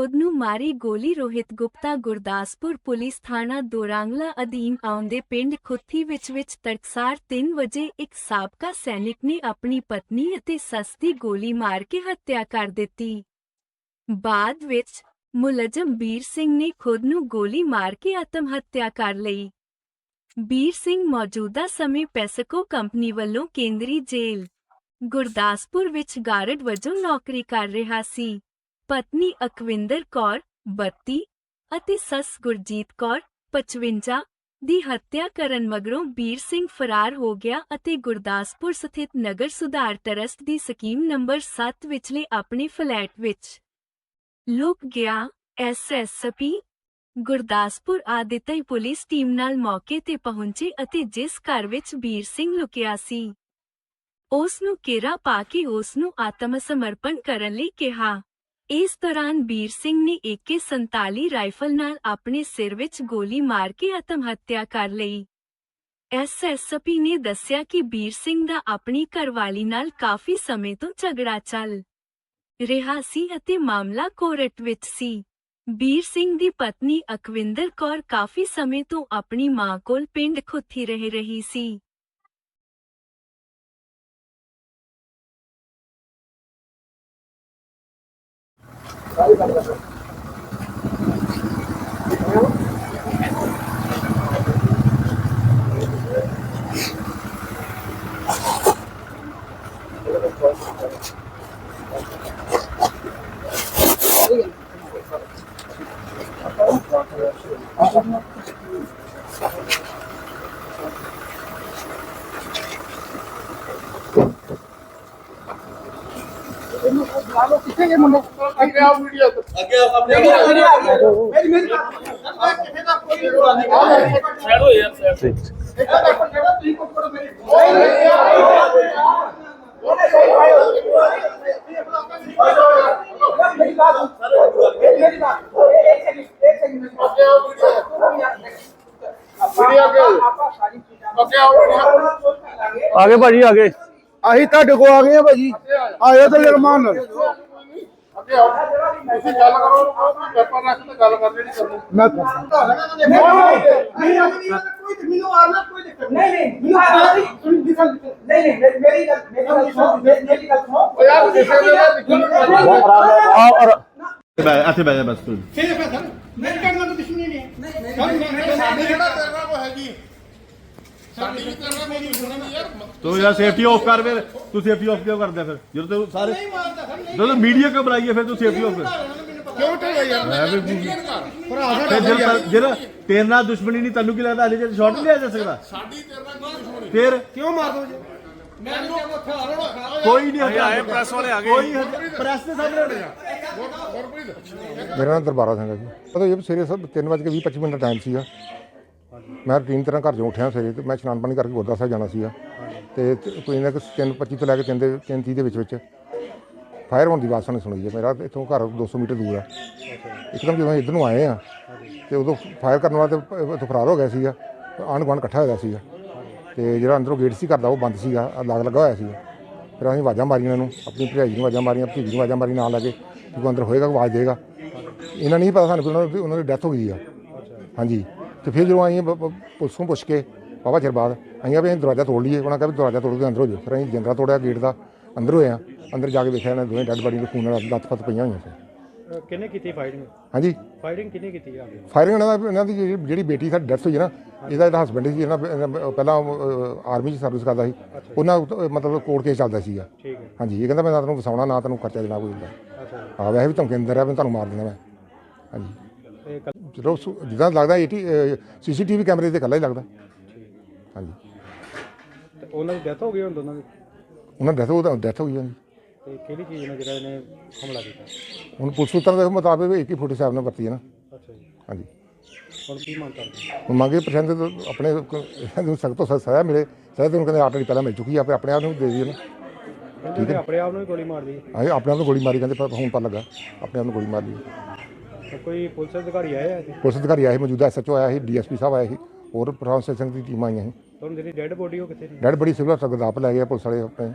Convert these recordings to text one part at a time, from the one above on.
ਖੁਦ ਨੂੰ ਮਾਰੀ ਗੋਲੀ ਰੋਹਿਤ ਗੁਪਤਾ ਗੁਰਦਾਸਪੁਰ ਪੁਲਿਸ ਥਾਣਾ ਦੋਰਾਂਗਲਾ ਅਧੀਨ ਆਉਂਦੇ ਪਿੰਡ ਖੁੱਥੀ ਵਿੱਚ ਵਿੱਚ ਤੜਕਸਾਰ 3 ਵਜੇ ਇੱਕ ਸਾਬਕਾ ਸੈਨਿਕ ਨੇ ਆਪਣੀ ਪਤਨੀ ਅਤੇ ਸੱਸ ਦੀ ਗੋਲੀ ਮਾਰ ਕੇ ਹੱਤਿਆ ਕਰ ਦਿੱਤੀ। ਬਾਅਦ ਵਿੱਚ ਮੁਲਜ਼ਮ ਬੀਰ ਸਿੰਘ ਨੇ ਖੁਦ ਨੂੰ ਗੋਲੀ ਮਾਰ ਕੇ ਆਤਮ ਹੱਤਿਆ ਕਰ ਲਈ। ਬੀਰ ਸਿੰਘ ਮੌਜੂਦਾ ਸਮੇਂ ਪੈਸਕੋ ਕੰਪਨੀ ਵੱਲੋਂ ਕੇਂਦਰੀ ਜੇਲ੍ਹ ਗੁਰਦਾਸਪੁਰ ਵਿੱਚ ਗਾਰਡ ਵਜੋਂ ਨੌਕਰੀ ਕਰ ਰਿਹਾ ਸੀ। ਪਤਨੀ ਅਕਵਿੰਦਰ ਕੌਰ 32 ਅਤੇ ਸੱਸ ਗੁਰਜੀਤ ਕੌਰ 55 ਦੀ ਹੱਤਿਆ ਕਰਨ ਮਗਰੋਂ ਬੀਰ ਸਿੰਘ ਫਰਾਰ ਹੋ ਗਿਆ ਅਤੇ ਗੁਰਦਾਸਪੁਰ ਸਥਿਤ ਨਗਰ ਸੁਧਾਰ ਟਰਸਟ ਦੀ ਸਕੀਮ ਨੰਬਰ 7 ਵਿਚਲੇ ਆਪਣੇ ਫਲੈਟ ਵਿੱਚ ਲੁਕ ਗਿਆ SSP Gurdaspur Aditya police team ਨਾਲ ਮੌਕੇ ਤੇ ਪਹੁੰਚੇ ਅਤੇ ਜਿਸ ਘਰ ਵਿੱਚ ਬੀਰ ਸਿੰਘ ਲੁਕਿਆ ਸੀ, ਉਸ ਨੂੰ ਘੇਰਾ ਪਾ ਕੇ ਉਸ ਨੂੰ ਆਤਮ ਸਮਰਪਣ ਕਰਨ ਲਈ ਕਿਹਾ। ਇਸ ਦੌਰਾਨ ਬੀਰ ਸਿੰਘ ਨੇ AK47 ਰਾਈਫਲ ਨਾਲ ਆਪਣੇ ਸਿਰ ਵਿੱਚ ਗੋਲੀ ਮਾਰ ਕੇ ਆਤਮ ਹੱਤਿਆ ਕਰ ਲਈ। ਐਸਐਸਪੀ ਨੇ ਦੱਸਿਆ ਕਿ ਬੀਰ ਸਿੰਘ ਦਾ ਆਪਣੀ ਘਰਵਾਲੀ ਨਾਲ ਕਾਫੀ ਸਮੇਂ ਤੋਂ ਝਗੜਾ ਚੱਲ ਰਿਹਾ ਸੀ ਅਤੇ ਮਾਮਲਾ ਕੋਰਟ ਵਿੱਚ ਸੀ। ਬੀਰ ਸਿੰਘ ਦੀ ਪਤਨੀ ਅਕਵਿੰਦਰ ਕੌਰ ਕਾਫੀ ਸਮੇਂ ਤੋਂ ਆਪਣੀ ਮਾਂ ਕੋਲ ਪਿੰਡ ਖੁੱਥੀ ਰਹਿ ਰਹੀ ਸੀ। ありがとうございます。ਆਓ ਵੀਡੀਓ ਤੇ। ਅੱਗੇ ਆਪਣੇ ਮੇਰੀ ਮੇਰੀ ਕਿਸੇ ਦਾ ਕੋਈ ਰੋਲਾ ਨਹੀਂ ਹੋ ਯਾਰ ਸਾਈਡ ਇਹਦਾ ਦੇਖੋ ਜਿਹੜਾ ਤੁਸੀਂ ਕੁੱਟ ਕਰੋ ਮੇਰੀ ਮੇਰੀ ਬਾਤ ਮੇਰੀ ਬਾਤ ਇੱਕ ਸੈਕਿੰਡ ਇੱਕ ਸੈਕਿੰਡ ਅੱਗੇ ਆਓ ਵੀਡੀਓ ਅੱਗੇ ਆਓ ਵੀਡੀਓ ਆਗੇ ਭਾਜੀ ਆਗੇ ਅਸੀਂ ਤੁਹਾਡੇ ਕੋਲ ਆ ਗਏ ਆ ਭਾਜੀ। ਆਇਓ ਤੇ ਜਰਮਾਨ ਨਾਲ। ਅੱਗੇ ਆਓ ਤੁਸੀਂ ਗੱਲ ਕਰੋ ਵੀ ਪੇਪਰ ਰੱਖ ਕੇ ਗੱਲ ਕਰਨੀ ਨਹੀਂ ਕਰਨੀ ਮੈਂ ਨਹੀਂ ਨਹੀਂ ਕੋਈ ਮੈਨੂੰ ਆਣਾ ਕੋਈ ਦਿੱਕਤ ਨਹੀਂ ਨਹੀਂ ਮੈਨੂੰ ਆਣਾ ਨਹੀਂ ਨਹੀਂ ਨਹੀਂ ਮੇਰੀ ਗੱਲ ਮੇਰੀ ਗੱਲ ਸੁਣ ਉਹ ਯਾਰ ਕਿਸੇ ਦੇ ਨਾਲ ਦਿਖਣ ਆ ਔਰ ਇੱਥੇ ਬਹਿ ਜਾ ਬਸ ਤੂੰ ਠੀਕ ਹੈ ਸਰ ਮੇਰੇ ਕਹਿਣ ਦਾ ਦੁਸ਼ਮਣੀ ਨਹੀਂ ਹੈ ਨਹੀਂ ਸਾਡੀ ਜਿਹੜਾ ਕਰਨਾ ਉਹ ਹੈਗੀ ਸਾਡੀ ਵੀ ਕਰਨਾ ਮੇਰੀ ਯਾਰ ਤੂੰ ਯਾਰ ਸੇਫਟੀ ਆਫ ਕਰ ਫਿਰ ਤੂੰ ਸੇਫਟੀ ਆਫ ਕਿਉਂ ਕਰਦਾ ਫਿਰ? ਜਦੋਂ ਤੂੰ ਸਾਰੇ ਨਹੀਂ ਮਾਰਦਾ ਸਰ ਨਹੀਂ ਜਦੋਂ ਮੀਡੀਆ ਕਿਉਂ ਬੁਲਾਈਏ ਫਿਰ ਤੂੰ ਸੇਫਟੀ ਆਫ ਕਰ ਕਿਉਂ ਢਿੱਲਾ ਯਾਰ? ਮੈਂ ਵੀ ਭਰਾ ਫਿਰ ਜਿਹੜਾ ਜਿਹੜਾ ਤੇਰੇ ਨਾਲ ਦੁਸ਼ਮਣੀ ਨਹੀਂ ਤੈਨੂੰ ਕੀ ਲੱਗਦਾ? ਹਲੇ ਜੇ ਸ਼ਾਟ ਨਹੀਂ ਲਿਆ ਜਾ ਸਕਦਾ। ਸਾਡੀ ਤੇਰੇ ਨਾਲ ਕੋਈ ਦੁਸ਼ਮਣੀ ਫਿਰ ਕਿਉਂ ਮਾਰ ਦੋ ਜੀ? ਕੋਈ ਨਹੀਂ ਆਏ ਪ੍ਰੈਸ ਵਾਲੇ ਆ ਗਏ। ਕੋਈ ਪ੍ਰੈਸ ਦੇ ਸਾਹਮਣੇ ਹੋਣੇ ਆ ਗੁਰਪ੍ਰੀਤ ਮੇਰਾ ਨਾਮ ਦਰਬਾਰਾ ਸਿੰਘ ਹੈ ਜੀ। ਪਤਾ ਇਹ ਸਵੇਰੇ ਸਭ 3 ਵਜੇ ਕੇ 20 25 ਮਿੰਟ ਦਾ ਟਾਈਮ ਸੀਗਾ। ਮੈਂ ਰੂਟੀਨ ਤਰ੍ਹਾਂ ਘਰ ਚੋਂ ਉੱਠਿਆ ਸਵੇਰੇ ਤੇ ਮੈਂ ਇਸ਼ਨਾਨ ਪਾਣੀ ਕਰਕੇ ਗੁਰਦੁਆਰਾ ਸਾਹਿਬ ਜਾਣਾ ਸੀਗਾ। ਤੇ ਤ- ਕੋਈ ਨਾ ਕਿ 3:25 ਤੋਂ ਲੈ ਕੇ 3 ਦੇ 3:30 ਦੇ ਵਿੱਚ ਵਿੱਚ ਫਾਇਰ ਹੋਣ ਦੀ ਆਵਾਜ਼ ਸਾਨੂੰ ਸੁਣੀ ਹੈ। ਮੇਰਾ ਇੱਥੋਂ ਘਰ 200 ਮੀਟਰ ਦੂਰ ਆ। ਇੱਕਦਮ ਜਦੋਂ ਅਸੀਂ ਇੱਧਰ ਨੂੰ ਆਏ ਆ ਤੇ ਉਦੋਂ ਫਾਇਰ ਕਰਨ ਵਾਲਾ ਤੇ ਉੱਥੋਂ ਫਰਾਰ ਹੋ ਗਿਆ ਸੀਗਾ। ਆਂਢ ਗੁਆਂਢ ਇਕੱਠਾ ਹੋਇਆ ਸੀਗਾ। ਤੇ ਜਿਹੜਾ ਅੰਦਰੋਂ ਗੇਟ ਸੀ ਘਰ ਦਾ ਉਹ ਬੰਦ ਸੀਗਾ ਲਾਗ ਲੱਗਾ ਹੋਇਆ ਸੀਗਾ। ਫਿਰ ਅਸੀਂ ਆਵਾਜ਼ਾਂ ਮਾਰੀਆਂ ਇਹਨਾਂ ਨੂੰ, ਆਪਣੀ ਭਰਜਾਈ ਨੂੰ ਆਵਾਜ਼ਾਂ ਮਾਰੀਆਂ, ਭਤੀਜੀ ਨੂੰ ਆਵਾਜ਼ਾਂ ਮਾਰੀ ਨਾਲ ਲੱਗੇ ਕਿ ਕੋਈ ਅੰਦਰ ਹੋਏਗਾ ਆਵਾਜ਼ ਦੇਗਾ। ਇਹਨਾਂ ਨਹੀਂ ਪਤਾ ਸਾਨੂੰ ਕਿ ਉਹਨਾਂ ਦੀ ਉਹਨਾਂ ਦੀ ਡੈਥ ਹੋ ਗਈ ਆ। ਹਾਂਜੀ। ਤੇ ਫਿਰ ਜਦੋਂ ਆਈਆਂ ਪੁਲਿਸ ਨੂੰ ਪੁੱਛ ਕੇ ਬਾਬਾ ਚਿਰ ਬਾਅਦ ਆਈਆਂ ਵੀ ਅਸੀਂ ਦਰਵਾਜ਼ਾ ਤੋੜ ਲਈਏ। ਉਹਨਾਂ ਕਹਿੰਦਾ ਦਰਵਾਜ਼ਾ ਤੋੜ ਕੇ ਅੰਦਰ ਹੋ ਜਾਓ। ਫਿਰ ਅਸੀਂ ਜੰਦਰਾ ਤੋੜਿਆ ਗੇਟ ਦਾ ਅੰਦਰ ਹੋਏ ਆ ਅੰਦਰ ਜਾ ਕੇ ਵੇਖਿਆ ਇਹਨਾਂ ਦੋਵੇਂ ਡੈਡ ਬਾਡੀ ਦੇ ਖੂਨ ਨਾਲ ਲੱਤ-ਫੱਤ ਪਈਆਂ ਹੋਈਆਂ ਸੀ। ਕਿੰਨੇ ਕੀਤੀ ਫਾਈਟਿੰਗ ਹਾਂਜੀ। ਫਾਈਟਿੰਗ ਕਿੰਨੇ ਕੀਤੀ ਆ? ਫਾਇਰਿੰਗ ਇਹਨਾਂ ਦਾ ਇਹਨਾਂ ਦੀ ਜਿਹੜੀ- ਜਿਹੜੀ ਬੇਟੀ ਸਾਡੀ ਡੈਥ ਹੋਈ ਨਾ ਇਹਦਾ ਇਹਦਾ ਹਸਬੰਡ ਸੀ ਇਹਨਾਂ ਇਹਨਾਂ ਪਹਿਲਾਂ ਆਰਮੀ 'ਚ ਸਰਵਿਸ ਕਰਦਾ ਸੀ। ਉਹਨਾਂ ਉੱਤੇ ਮਤਲਬ ਕੋਰਟ ਕੇਸ ਚੱਲਦਾ ਸੀਗਾ। ਠੀਕ ਹੈ। ਹਾਂਜੀ ਇਹ ਕਹਿੰਦਾ ਮੈਂ ਨਾ ਤੈਨੂੰ ਵਸਾਉਣਾ ਨਾ ਤੈਨੂੰ ਖਰਚਾ ਦੇਣਾ ਕੋਈ ਹੁੰਦਾ। ਅੱਛਾ। ਹਾਂ ਵੈਸੇ ਵੀ ਧਮਕੀ ਦਿੰਦਾ ਰਿਹਾ ਵੀ ਤੁਹਾਨੂੰ ਮਾਰ ਦੇਣਾ ਮੈਂ। ਹਾਂਜੀ। ਤੇ ਕੱਲ- ਚਲੋ ਸੁ- ਜਿੱਦਾਂ ਲੱਗਦਾ 80 ਸੀਸੀਟੀਵੀ ਕੈਮਰੇ ਤੇ ਇਕੱਲਾ ਹੀ ਲੱਗਦਾ। ਹਾਂਜੀ। ਤੇ ਉਹਨਾਂ ਦੀ ਡੈਥ ਹੋ ਗਈ ਹੁਣ ਦੋਨਾਂ ਦੀ? ਉਹਨਾਂ ਡੈਥ ਉਹ ਡੈਥ ਹੋ ਗਈ ਤੇ ਕਿਹੜੀ ਚੀਜ਼ ਨਾਲ ਜਿਹੜਾ ਇਹਨੇ ਹਮਲਾ ਕੀਤਾ? ਹੁਣ ਪੁਲਿਸ ਸੂਤਰਾਂ ਦੇ ਮੁਤਾਬਕ ਇਹ 47 ਨਾਲ ਵਰਤੀ ਹੈ ਨਾ। ਅੱਛਾ ਜੀ। ਹਾਂਜੀ। ਹੁਣ ਕੀ ਮੰਗ ਕਰਦੇ ਹੁਣ ਮੰਗੇ ਪ੍ਰਸ਼ਾਸਨ ਤੋਂ ਆਪਣੇ ਕ- ਨੂੰ ਸਖਤ ਤੋਂ ਸਖਤ ਸਜ਼ਾ ਮਿਲੇ। ਸਜ਼ਾ ਤਾਂ ਉਹਨੂੰ ਕਹਿੰਦੇ ਆਲਰੇਡੀ ਪਹਿਲਾਂ ਮਿਲ ਚੁੱਕੀ ਆ ਆਪੇ ਆਪਣੇ ਆਪ ਨੂੰ ਦੇ ਦਈਏ ਨਾ। ਕਹਿੰਦੇ ਆਪਣੇ ਆਪ ਨੂੰ ਹੀ ਗੋਲੀ ਮਾਰ ਲਈ ਅਸੀਂ ਆਪਣੇ ਆਪ ਨੂੰ ਗੋਲੀ ਮਾਰੀ ਕਹਿੰਦੇ ਪਰ ਹੁਣ ਪਤਾ ਲੱਗਾ। ਆਪਣੇ ਆਪ ਨੂੰ ਗੋਲੀ ਮਾਰ ਲਈ। ਕੋਈ ਪੁਲਿਸ ਅਧਿਕਾਰੀ ਆਇਆ ਇੱਥੇ? ਪੁਲਿਸ ਅਧਿਕਾਰੀ ਆਏ ਸੀ, ਮੌਜੂਦਾ ਐਸਐਚਓ ਆਇਆ ਸੀ ਡੀਐਸਪੀ ਸਾਹਿਬ ਆਏ ਸੀ ਹੋਰ ਪ੍ਰਸ਼ਾਸਨ ਦੀ ਟੀਮ ਆਈਆਂ ਸੀ। ਤੁਹਾਨੂੰ ਜਿਹੜੀ ਡੈੱਡ ਬੋਡੀ ਉਹ ਕਿੱਥੇ ਨੇ ਡੈਡ ਬੜੀ ਸਿਵਲ ਹਸਪਤਾਲ ਗੁਰਦਾਸਪੁਰ ਲੈ ਗਏ ਪੁਲਿਸ ਵਾਲੇ ਆਪਣੇ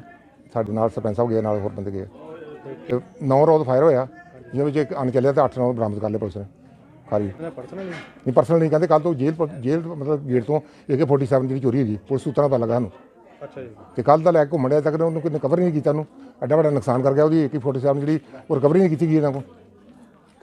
ਸਾਡੇ ਨਾਲ ਸਰਪੰਚ ਸਾਹਿਬ ਗਏ ਨਾਲ ਹੋਰ ਬੰਦੇ ਗਏ ਤੇ ਨੌ ਰੋਜ਼ ਫਾਇਰ ਹੋਇਆ ਜਿਹਦੇ ਵਿੱਚ ਇੱਕ ਅਣ ਚੱਲਿਆ ਤੇ 8 9 ਬਰਾਮਦ ਕਰ ਲਏ ਪੁਲਿਸ ਨੇ ਖਾਲੀ ਪਰਸਨਲ ਨਹੀਂ? ਪਰਸਨਲ ਨਹੀਂ ਕਹਿੰਦੇ ਕੱਲ ਤੋਂ ਜੇਲ੍ਹ ਪ- ਜੇਲ੍ਹ ਮਤਲਬ ਗੇਟ ਤੋਂ AK47 ਜਿਹੜੀ ਚੋਰੀ ਹੋਈ ਪੁਲਿਸ ਸੂਤਰਾਂ ਦਾ ਪਤਾ ਲੱਗਾ ਸਾਨੂੰ। ਅੱਛਾ ਜੀ। ਤੇ ਕੱਲ ਦਾ ਲੈ ਕੇ ਘੁੰਮਣ ਡਿਆ ਤੱਕ ਉਹਨੂੰ ਕੋਈ ਕਵਰ ਨਹੀਂ ਕੀਤਾ ਉਹਨੂੰ ਐਡਾ ਵੱਡਾ ਨੁਕਸਾਨ ਕਰ ਗਿਆ ਉਹਦੀ AK47 ਜਿਹੜੀ ਉਹ ਰਿਕਵਰੀ ਨਹੀਂ ਕੀਤੀ ਗਈ ਇਹਨਾਂ ਕੋਲ।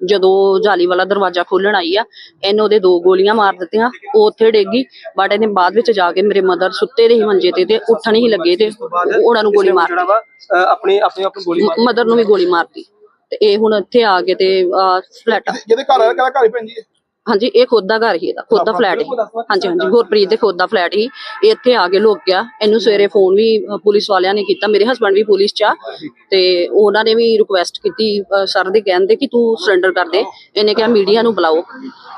ਜਦੋਂ ਜਾਲੀ ਵਾਲਾ ਦਰਵਾਜ਼ਾ ਖੋਲਣ ਆਈ ਆ ਇਹਨੇ ਉਹਦੇ ਦੋ ਗੋਲੀਆਂ ਮਾਰ ਦਿੱਤੀਆਂ ਉਹ ਉੱਥੇ ਡੇਗੀ ਬਟ ਇਹਨੇ ਬਾਅਦ ਵਿੱਚ ਜਾ ਕੇ ਮੇਰੇ ਮਦਰ ਸੁੱਤੇ ਦੇ ਹੀ ਮੰਜੇ ਤੇ ਤੇ ਉੱਠਣ ਹੀ ਲੱਗੇ ਤੇ ਉਹਨਾਂ ਨੂੰ ਗੋਲੀ ਮਾਰ ਆਪਣੇ ਆਪਣੇ ਆਪ ਨੂੰ ਗੋਲੀ ਮਾਰ ਮਦਰ ਨੂੰ ਵੀ ਗੋਲੀ ਮਾਰਤੀ ਤੇ ਇਹ ਹੁਣ ਇੱਥੇ ਆ ਕੇ ਤੇ ਫਲੈਟ ਜਿਹਦੇ ਘਰ ਆ ਘਰ ਹੀ ਪੈਂਦੀ ਹੈ? ਹਾਂਜੀ ਇਹ ਖੁਦ ਦਾ ਘਰ ਹੀ ਇਹਦਾ ਖੁਦ ਦਾ ਫਲੈਟ ਹੀ। ਹਾਂਜੀ ਹਾਂਜੀ ਗੁਰਪ੍ਰੀਤ ਦੇ ਖੁਦ ਦਾ ਫਲੈਟ ਹੀ। ਇਹ ਇੱਥੇ ਆ ਕੇ ਲੁਕ ਗਿਆ। ਇਹਨੂੰ ਸਵੇਰੇ ਫੋਨ ਵੀ ਪੁਲਿਸ ਵਾਲਿਆਂ ਨੇ ਕੀਤਾ। ਮੇਰੇ ਹਸਬੰਡ ਵੀ ਪੁਲਿਸ 'ਚ ਆ। ਤੇ ਉਹਨਾਂ ਨੇ ਵੀ ਰਿਕੁਐਸਟ ਕੀਤੀ ਸਰ ਦੇ ਕਹਿੰਦੇ ਕਿ ਤੂੰ ਸਰੈਂਡਰ ਕਰ ਦੇ। ਇਹਨੇ ਕਿਹਾ ਮੀਡੀਆ ਨੂੰ ਬੁਲਾਓ।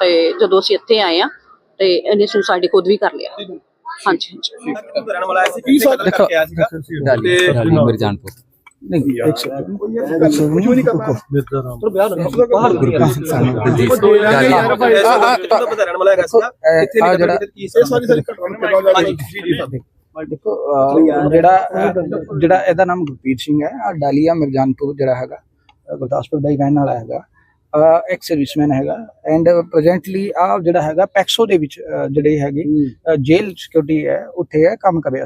ਤੇ ਜਦੋਂ ਅਸੀਂ ਇੱਥੇ ਆਏ ਆ ਤੇ ਇਹਨੇ ਸੁਸਾਈਡ ਖੁਦ ਵੀ ਕਰ ਲਿਆ। ਹਾਂਜੀ ਹਾਂਜੀ। ਰਹਿਣ ਵਾਲਾ ਸੀ ਕੀ ਸੋਚ ਕਰਕੇ ਆਇਆ ਸੀਗਾ डाली डाली मेरे जान पर नहीं एक सेकंड ਕੁਝ ਨਹੀਂ ਕਰਨਾ ਪਤਾ ਰਹਿਣ ਵਾਲਾ ਹੈਗਾ ਸੀਗਾ ਇੱਥੇ ਆ ਨਹੀਂ ਜਿਹੜਾ ਪਤਾ ਕੀ ਸਾਰੀ ਸਾਰੀ ਘਟਨਾ ਹਾਂਜੀ ਜੀ ਜੀ ਦੇਖੋ ਅਹ, ਜਿਹੜਾ ਅਹ, ਜਿਹੜਾ ਇਹਦਾ ਨਾਮ ਗੁਰਪ੍ਰੀਤ ਸਿੰਘ ਹੈ ਆ ਡਾਲੀਆ ਮਿਰਜਾਨਪੁਰ ਜਿਹੜਾ ਹੈਗਾ ਅਹ, ਗੁਰਦਾਸਪੁਰ ਦਾ ਹੀ ਰਹਿਣ ਵਾਲਾ ਹੈਗਾ ਅਹ, ਇੱਕ ਸਰਵਿਸਮੈਨ ਹੈਗਾ ਐਂਡ ਪ੍ਰੈਜ਼ੈਂਟਲੀ ਆ ਜਿਹੜਾ ਹੈਗਾ ਪੈਕਸੋ ਦੇ ਵਿੱਚ ਅਹ, ਜਿਹੜੇ ਹੈਗੇ ਜੇਲ ਸਿਕਿਉਰਿਟੀ ਹੈ ਉੱਥੇ ਹੈ ਕੰਮ ਕਰ ਰਿਹਾ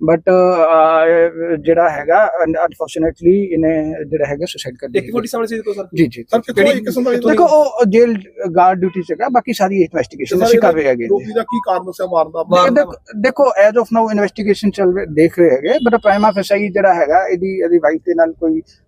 ਬਟ ਜਿਹੜਾ ਹੈਗਾ ਅਨਫੋਰਚੂਨੇਟਲੀ ਇਹਨੇ ਜਿਹੜਾ ਹੈਗਾ ਸੁਸਾਈਡ ਕਰ ਇੱਕ ਫੋਟੀ ਸਾਹਮਣੇ ਸੀ ਕੋ ਸਰ। ਜੀ ਜੀ ਸਰ ਕਿਹੜੀ ਕਿਸਮ ਦਾ ਦੇਖੋ ਉਹ ਜੇਲ ਗਾਰਡ ਡਿਊਟੀ ਸੀਗਾ ਬਾਕੀ ਸਾਰੀ ਇਨਵੈਸਟੀਗੇਸ਼ਨ ਅਸੀਂ ਕਰ ਰਹੇ ਹੈਗੇ। ਜੀ। ਰੋਪੀ ਦਾ ਕੀ ਕਾਰਨ ਸੀ ਮਾਰਨ ਦਾ ਇਹ ਦੇਖੋ- ਦੇਖੋ ਐਜ਼ ਆਫ ਨਾਓ ਇਨਵੈਸਟੀਗੇਸ਼ਨ ਚੱਲ ਰਹੀ ਦੇਖ ਰਹੇ ਹੈਗੇ ਬਟ ਪ੍ਰਾਈਮਾ ਜਿਹੜਾ ਹੈਗਾ ਇਹਦੀ ਇਹਦੀ ਵਾਈਫ ਦੇ ਨਾਲ ਕੋਈ ਅਹ,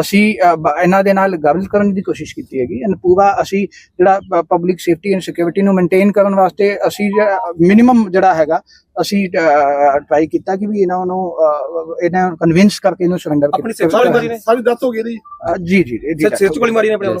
ਅਸੀਂ ਇਹਨਾਂ ਦੇ ਨਾਲ ਗੱਲ ਕਰਨ ਦੀ ਕੋਸ਼ਿਸ਼ ਕੀਤੀ ਹੈਗੀ ਐਂਡ ਪੂਰਾ ਅਸੀਂ ਜਿਹੜਾ ਪਬਲਿਕ ਸੇਫਟੀ ਐਂਡ ਸਿਕਿਉਰਿਟੀ ਨੂੰ ਮੇਨਟੇਨ ਕਰਨ ਵਾਸਤੇ ਅਸੀਂ ਮਿਨੀਮਮ ਜਿਹੜਾ ਹੈਗਾ ਅਸੀਂ ਟਰਾਈ ਕੀਤਾ ਕਿ ਵੀ ਇਹਨਾਂ ਨੂੰ ਇਹਨਾਂ ਨੂੰ ਕਨਵਿੰਸ ਕਰਕੇ ਇਹਨੂੰ ਸਰੈਂਡਰ ਆਪਣੀ ਸੇਫ ਵਾਲੀ ਮਾਰੀ ਨੇ? ਸਾਰੀ ਦੱਸ ਹੋ ਗਈ ਜੀ ਜੀ ਜੀ ਚ ਗੋਲੀ ਮਾਰੀ ਨੇ ਆਪਣੇ ਵੱਲੋਂ?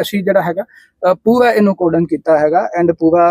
ਅਸੀਂ ਜਿਹੜਾ ਹੈਗਾ ਪੂਰਾ ਇਹਨੂੰ ਕੋਡਨ ਕੀਤਾ ਹੈਗਾ ਐਂਡ ਪੂਰਾ